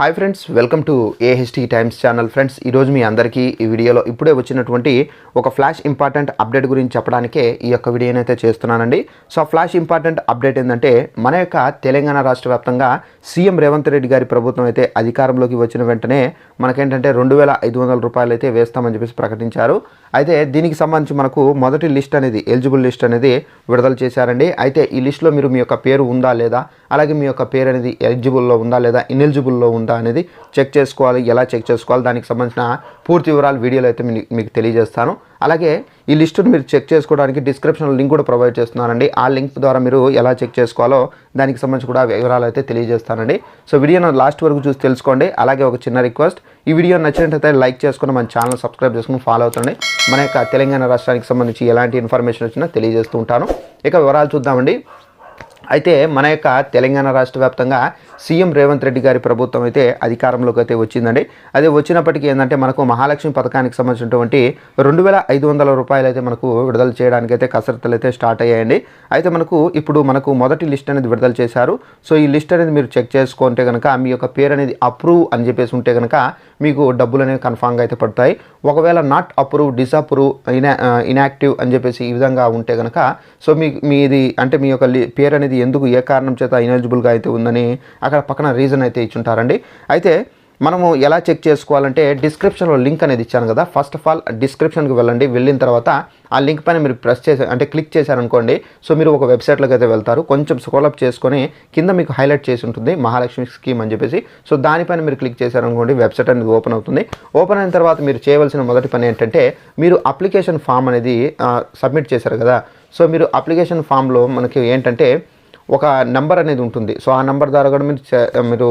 Hi friends welcome to AHT Times channel friends ఈరోజు మీ అందరికీ ఈ వీడియోలో ఇప్పుడే వచ్చినటువంటి ఒక ఫ్లాష్ ఇంపార్టెంట్ అప్డేట్ గురించి చెప్పడానికే ఈ యొక్క వీడియోని అయితే చేస్తున్నానండి. సో ఫ్లాష్ ఇంపార్టెంట్ అప్డేట్ ఏంటంటే మన యొక్క తెలంగాణ రాష్ట్ర వ్యాప్తంగా సీఎం రేవంత్ రెడ్డి గారి ప్రభుత్వం అయితే అధికారంలోకి వచ్చిన వెంటనే మనకేంటంటే రెండు వేల ఐదు వందల రూపాయలు అయితే వేస్తామని చెప్పేసి ప్రకటించారు. అయితే దీనికి సంబంధించి మనకు మొదటి లిస్ట్ అనేది ఎలిజిబుల్ లిస్ట్ అనేది విడుదల చేశారండి. అయితే ఈ లిస్ట్లో మీరు మీ యొక్క పేరు ఉందా లేదా అలాగే మీ యొక్క పేరు అనేది ఎలిజిబుల్లో ఉందా లేదా ఇనెలిజిబుల్లో ఉందా అనేది చెక్ చేసుకోవాలి. ఎలా చెక్ చేసుకోవాలి? దానికి సంబంధించిన పూర్తి వివరాలు వీడియోలో అయితే మీకు తెలియజేస్తాను. అలాగే ఈ లిస్టును మీరు చెక్ చేసుకోవడానికి డిస్క్రిప్షన్లో లింక్ కూడా ప్రొవైడ్ చేస్తున్నానండి. ఆ లింక్ ద్వారా మీరు ఎలా చెక్ చేసుకోవాలో దానికి సంబంధించి కూడా వివరాలు అయితే తెలియజేస్తానండి. సో వీడియోను లాస్ట్ వరకు చూసి తెలుసుకోండి. అలాగే ఒక చిన్న రిక్వెస్ట్ ఈ వీడియో నచ్చినట్లయితే లైక్ చేసుకుని మన ఛానల్ సబ్స్క్రైబ్ చేసుకుని ఫాలో అవుతుంది మన యొక్క తెలంగాణ రాష్ట్రానికి సంబంధించి ఎలాంటి ఇన్ఫర్మేషన్ వచ్చినా తెలియజేస్తూ ఉంటాను. ఇక వివరాలు చూద్దామండి. అయితే మన యొక్క తెలంగాణ రాష్ట్ర వ్యాప్తంగా సీఎం రేవంత్ రెడ్డి గారి ప్రభుత్వం అయితే అధికారంలోకి అయితే వచ్చిందండి. అది వచ్చినప్పటికీ ఏంటంటే మనకు మహాలక్ష్మి పథకానికి సంబంధించినటువంటి రెండు వేల ఐదు వందల రూపాయలు అయితే మనకు విడుదల చేయడానికి అయితే కసరత్తులు అయితే స్టార్ట్ అయ్యాయండి. అయితే మనకు ఇప్పుడు మనకు మొదటి లిస్ట్ అనేది విడుదల చేశారు. సో ఈ లిస్ట్ అనేది మీరు చెక్ చేసుకుంటే కనుక మీ యొక్క పేరు అనేది అప్రూవ్ అని చెప్పేసి ఉంటే కనుక మీకు డబ్బులు అనేవి కన్ఫామ్గా అయితే పడతాయి. ఒకవేళ నాట్ అప్రూవ్ డిసప్రూవ్ ఇనా ఇనాక్టివ్ అని చెప్పేసి ఈ విధంగా ఉంటే కనుక సో మీ మీది అంటే మీ యొక్క లి- పేరు అనేది ఎందుకు ఏ కారణం చేత ఇనెలిజిబుల్గా అయితే ఉందని అక్కడ పక్కన రీజన్ అయితే ఇచ్చుంటారండి. అయితే మనము ఎలా చెక్ చేసుకోవాలంటే డిస్క్రిప్షన్లో లింక్ అనేది ఇచ్చాను కదా. ఫస్ట్ ఆఫ్ ఆల్ డిస్క్రిప్షన్కి వెళ్ళండి. వెళ్ళిన తర్వాత ఆ లింక్ పైన మీరు ప్రెస్ చేసి అంటే క్లిక్ చేశారనుకోండి సో మీరు ఒక వెబ్సైట్లోకి అయితే వెళ్తారు. కొంచెం స్క్రోలప్ చేసుకొని కింద మీకు హైలైట్ చేసి ఉంటుంది మహాలక్ష్మి స్కీమ్ అని చెప్పేసి. సో దానిపైన మీరు క్లిక్ చేశారనుకోండి వెబ్సైట్ అనేది ఓపెన్ అవుతుంది. ఓపెన్ అయిన తర్వాత మీరు చేయవలసిన మొదటి పని ఏంటంటే మీరు అప్లికేషన్ ఫామ్ అనేది సబ్మిట్ చేశారు కదా. సో మీరు అప్లికేషన్ ఫామ్లో మనకి ఏంటంటే ఒక నెంబర్ అనేది ఉంటుంది. సో ఆ నెంబర్ ద్వారా కూడా మీరు మీరు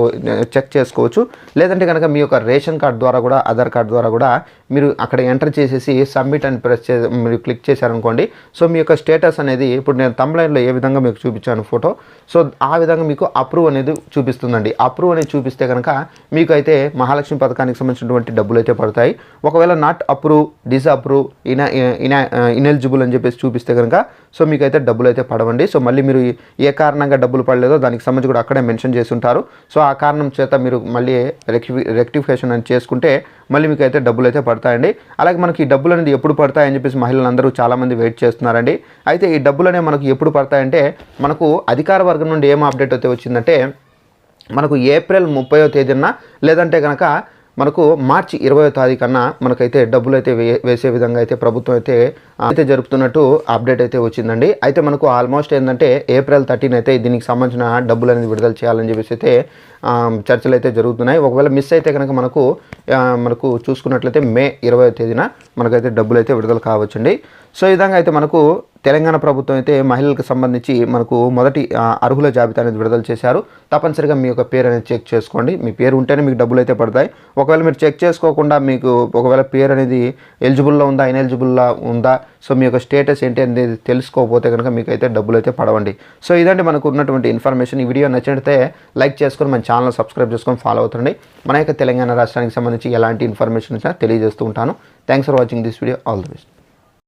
చెక్ చేసుకోవచ్చు. లేదంటే కనుక మీ యొక్క రేషన్ కార్డ్ ద్వారా కూడా ఆధార్ కార్డ్ ద్వారా కూడా మీరు అక్కడ ఎంటర్ చేసేసి సబ్మిట్ అని ప్రెస్ చే మీరు క్లిక్ చేశారనుకోండి. సో మీ యొక్క స్టేటస్ అనేది ఇప్పుడు నేను తమ్లైన్లో ఏ విధంగా మీకు చూపించాను ఫోటో. సో ఆ విధంగా మీకు అప్రూవ్ అనేది చూపిస్తుందండి. అప్రూవ్ అనేది చూపిస్తే కనుక మీకు అయితే మహాలక్ష్మి పథకానికి సంబంధించినటువంటి డబ్బులు అయితే పడతాయి. ఒకవేళ నాట్ అప్రూవ్ డిసప్రూవ్ ఇనా ఇన ఇనెలిజిబుల్ అని చెప్పేసి చూపిస్తే కనుక సో మీకు అయితే డబ్బులు అయితే పడవండి. సో మళ్ళీ మీరు ఏ కారణంగా డబ్బులు పడలేదో దానికి సంబంధించి కూడా అక్కడే మెన్షన్ చేసి ఉంటారు సో ఆ కారణం చేత మీరు మళ్ళీ రెక్టిఫి రెక్టిఫికేషన్ అని చేసుకుంటే మళ్ళీ మీకు అయితే డబ్బులు అయితే పడతాయండి. అలాగే మనకి ఈ డబ్బులు అనేది ఎప్పుడు పడతాయని చెప్పేసి మహిళలందరూ చాలామంది వెయిట్ చేస్తున్నారండి. అయితే ఈ డబ్బులు అనేవి మనకు ఎప్పుడు పడతాయంటే మనకు అధికార వర్గం నుండి ఏం అప్డేట్ అయితే వచ్చిందంటే మనకు ఏప్రిల్ ముప్పయో తేదీన లేదంటే కనుక మనకు మార్చి ఇరవయో తారీఖున మనకైతే డబ్బులు అయితే వే వేసే విధంగా అయితే ప్రభుత్వం అయితే అయితే జరుపుతున్నట్టు అప్డేట్ అయితే వచ్చిందండి. అయితే మనకు ఆల్మోస్ట్ ఏంటంటే ఏప్రిల్ థర్టీన్ అయితే దీనికి సంబంధించిన డబ్బులు అనేది విడుదల చేయాలని చెప్పేసి అయితే చర్చలు అయితే జరుగుతున్నాయి. ఒకవేళ మిస్ అయితే కనుక మనకు మనకు చూసుకున్నట్లయితే మే ఇరవై తేదీన మనకైతే డబ్బులు అయితే విడుదల కావచ్చండి. సో ఈ విధంగా అయితే మనకు తెలంగాణ ప్రభుత్వం అయితే మహిళలకు సంబంధించి మనకు మొదటి అర్హుల జాబితా అనేది విడుదల చేశారు. తప్పనిసరిగా మీ యొక్క పేరు అనేది చెక్ చేసుకోండి. మీ పేరు ఉంటేనే మీకు డబ్బులు అయితే పడతాయి. ఒకవేళ మీరు చెక్ చేసుకోకుండా మీకు ఒకవేళ పేరు అనేది ఎలిజిబుల్లో ఉందా ఇన్ఎలిజిబుల్లో ఉందా సో మీ యొక్క స్టేటస్ ఏంటి అనేది తెలుసుకోకపోతే కనుక మీకు అయితే డబ్బులు అయితే పడవండి. సో ఇదండి మనకు ఉన్నటువంటి ఇన్ఫర్మేషన్. ఈ వీడియో నచ్చినట్లయితే లైక్ చేసుకొని మన ఛానల్ సబ్స్క్రైబ్ చేసుకొని ఫాలో అవుతుండండి. మన యొక్క తెలంగాణ రాష్ట్రానికి సంబంధించి ఎలాంటి ఇన్ఫర్మేషన్ తెలియజేస్తూ ఉంటాను. Thanks for watching this video all the best